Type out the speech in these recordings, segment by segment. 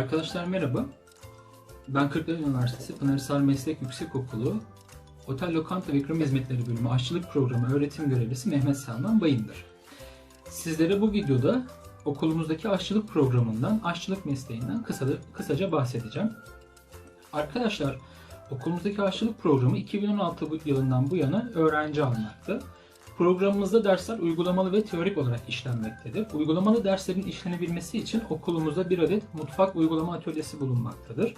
Arkadaşlar merhaba. Ben Kırklareli Üniversitesi Pınarhisar Meslek Yüksekokulu Otel Lokanta ve İkram Hizmetleri Bölümü Aşçılık Programı öğretim görevlisi Mehmet Selman Bayındır. Sizlere bu videoda okulumuzdaki aşçılık programından, aşçılık mesleğinden kısa, kısaca bahsedeceğim. Arkadaşlar okulumuzdaki aşçılık programı 2016 yılından bu yana öğrenci almakta. Programımızda dersler uygulamalı ve teorik olarak işlenmektedir. Uygulamalı derslerin işlenebilmesi için okulumuzda bir adet mutfak uygulama atölyesi bulunmaktadır.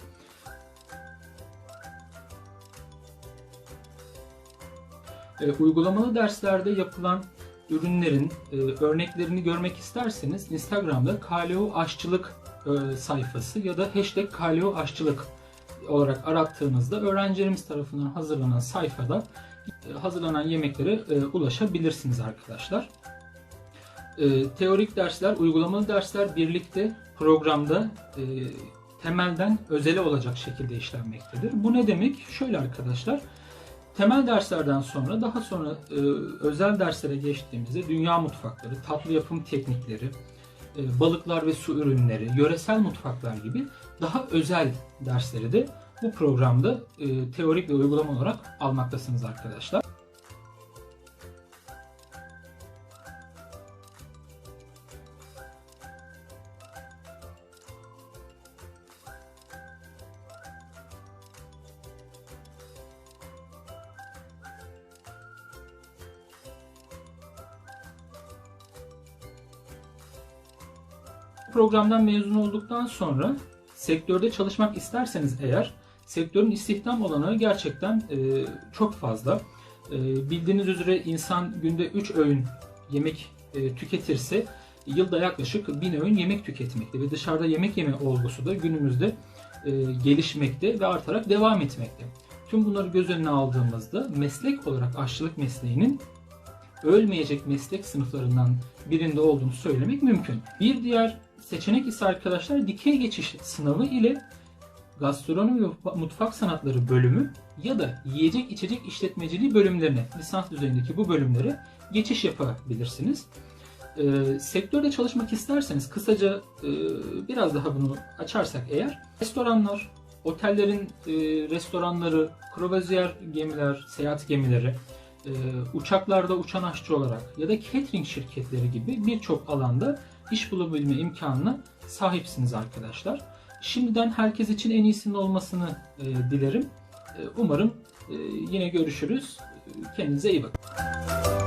E, uygulamalı derslerde yapılan ürünlerin e, örneklerini görmek isterseniz Instagram'da KLO Aşçılık e, sayfası ya da hashtag KLO Aşçılık olarak arattığınızda öğrencilerimiz tarafından hazırlanan sayfada hazırlanan yemeklere e, ulaşabilirsiniz arkadaşlar. E, teorik dersler, uygulamalı dersler birlikte programda e, temelden özele olacak şekilde işlenmektedir. Bu ne demek? Şöyle arkadaşlar. Temel derslerden sonra daha sonra e, özel derslere geçtiğimizde dünya mutfakları, tatlı yapım teknikleri, e, balıklar ve su ürünleri, yöresel mutfaklar gibi daha özel dersleri de bu programda e, teorik ve uygulama olarak almaktasınız arkadaşlar. Programdan mezun olduktan sonra sektörde çalışmak isterseniz eğer sektörün istihdam olanağı gerçekten e, çok fazla. E, bildiğiniz üzere insan günde 3 öğün yemek e, tüketirse yılda yaklaşık 1000 öğün yemek tüketmekte ve dışarıda yemek yeme olgusu da günümüzde e, gelişmekte ve artarak devam etmekte. Tüm bunları göz önüne aldığımızda meslek olarak aşçılık mesleğinin ölmeyecek meslek sınıflarından birinde olduğunu söylemek mümkün. Bir diğer seçenek ise arkadaşlar dikey geçiş sınavı ile gastronomi ve mutfak sanatları bölümü ya da yiyecek içecek işletmeciliği bölümlerine lisans düzeyindeki bu bölümlere geçiş yapabilirsiniz. E, sektörde çalışmak isterseniz kısaca e, biraz daha bunu açarsak eğer restoranlar, otellerin e, restoranları, kruvaziyer gemiler, seyahat gemileri, e, uçaklarda uçan aşçı olarak ya da catering şirketleri gibi birçok alanda iş bulabilme imkanına sahipsiniz arkadaşlar. Şimdiden herkes için en iyisinin olmasını e, dilerim. E, umarım e, yine görüşürüz. Kendinize iyi bakın.